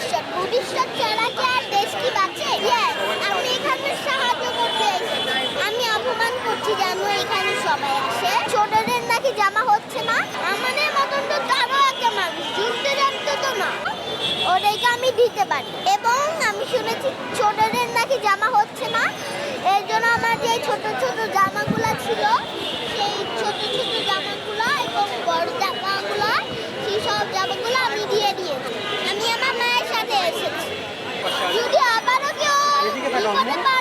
ভবিষ্যৎ। ভবিষ্যৎ ছাড়া কি আর দেশ কি বাঁচে? আমি এখানে সাহায্য করতে আমি অপমান করছি জানো এখানে সবাই আসে। ছোটদের নাকি জামা হচ্ছে না? আমাদের মতন তো তারও একটা মানুষ যুদ্ধে জানতো তো না। ওদেরকে আমি দিতে পারি। এবং আমি শুনেছি ছোটদের নাকি জামা হচ্ছে না? এর জন্য আমার যে ছোট 我的。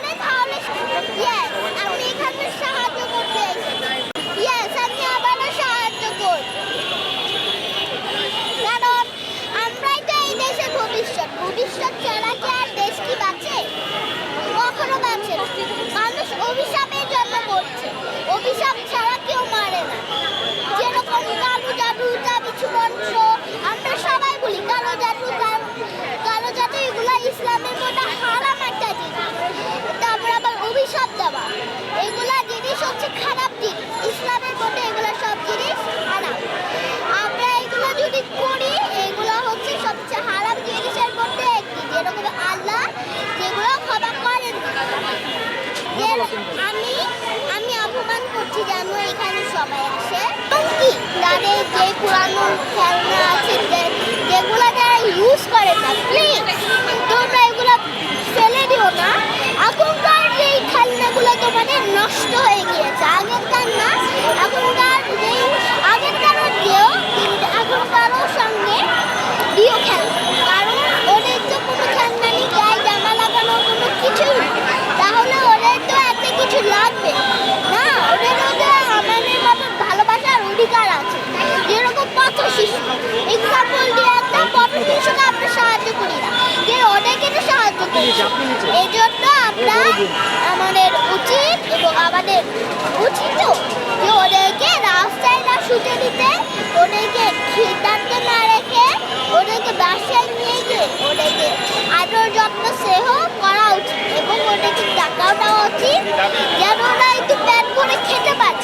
অপমান যেন এখানে সবাই আসে। কি তাদের যে পুরানো খেলনা আছে যেগুলো তারা ইউজ করে না প্লিজ তোমরা এগুলো ফেলে দিও না। এখনকার যে খেলনাগুলো তোমাদের নষ্ট হয়ে গিয়েছে, আগেরকার না, এখনকার যে আগেরকারও দিও কিন্তু এখনকারও সঙ্গে দিও খেলনা কারণ ওদের তো কোনো খেলনা নেই গায়ে জামা লাগানো কোনো কিছুই নেই তাহলে ওদের তো একটা কিছু লাগবে না ওদেরও তো আমাদের মতো ভালোবাসার অধিকার আছে যেরকম পথ শিশু এক্সাম্পল দিয়ে একটা পথ শিশুকে আমরা সাহায্য করি না যে ওদেরকে তো সাহায্য করি এই জন্য আমরা আমাদের উচিত এবং আমাদের উচিত যে ওদেরকে রাস্তায় না শুতে দিতে ওদেরকে খিদাতে না রেখে ওদেরকে বাসায় নিয়ে গিয়ে ওদেরকে আদর যত্ন স্নেহ করা উচিত এবং ওদেরকে টাকাও দেওয়া উচিত যেন ওরা একটু প্যাট করে খেতে পারে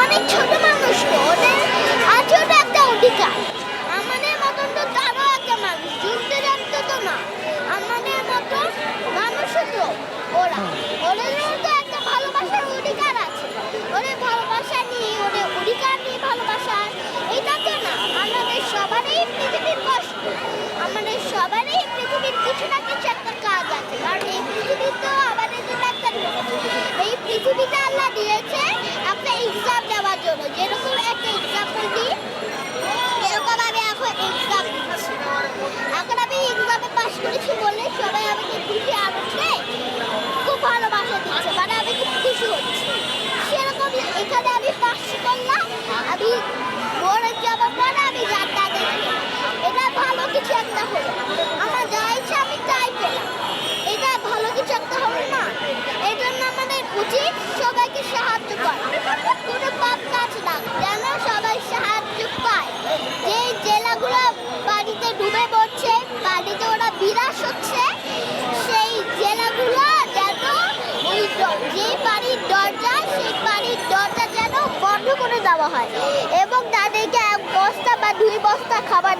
অনেক ছোট মানুষ তো ওদের আছেও তো একটা অধিকার আমাদের মতন তো তারও একটা মানুষ যুদ্ধে জানতো তো না আমাদের মতন মানুষও তো ওরা ওদেরও তো একটা ভালোবাসার অধিকার আছে ওদের ভালোবাসা নিয়ে ওদের অধিকার নিয়ে ভালোবাসার এটা তো না আমাদের সবারই পৃথিবীর কষ্ট আমাদের সবারই পৃথিবীর কিছু না কিছু একটা কাজ আছে কারণ এই পৃথিবী তো আমাদের জন্য একটা এই পৃথিবীটা আল্লাহ দিয়েছে একটা এক্সাম যেরকম একটা এক্সাম্পল দিই এরকম আমি এখন এক্সাম এখন আমি এক্সামে পাস করেছি বলে সবাই আমাকে খুশি আনছে, খুব ভালোবাসা দিচ্ছে মানে আমি খুব খুশি হচ্ছি। সেরকম এখানে আমি পাস করলাম, আমি মরে যাওয়ার পরে আমি জান্নাতে দেখি এটা ভালো কিছু একটা হলো। আমার যা ইচ্ছা আমি তাই পেলাম এটা ভালো কিছু একটা হলো না। এই জন্য আমাদের উচিত সবাইকে সাহায্য করা। কোনো পানিতে ওরা বিরাজ হচ্ছে, সেই জেলাগুলো যেন ওই যে বাড়ির দরজা, সেই বাড়ির দরজা যেন বন্ধ করে দেওয়া হয়। এবং তাদেরকে এক বস্তা বা দুই বস্তা খাবার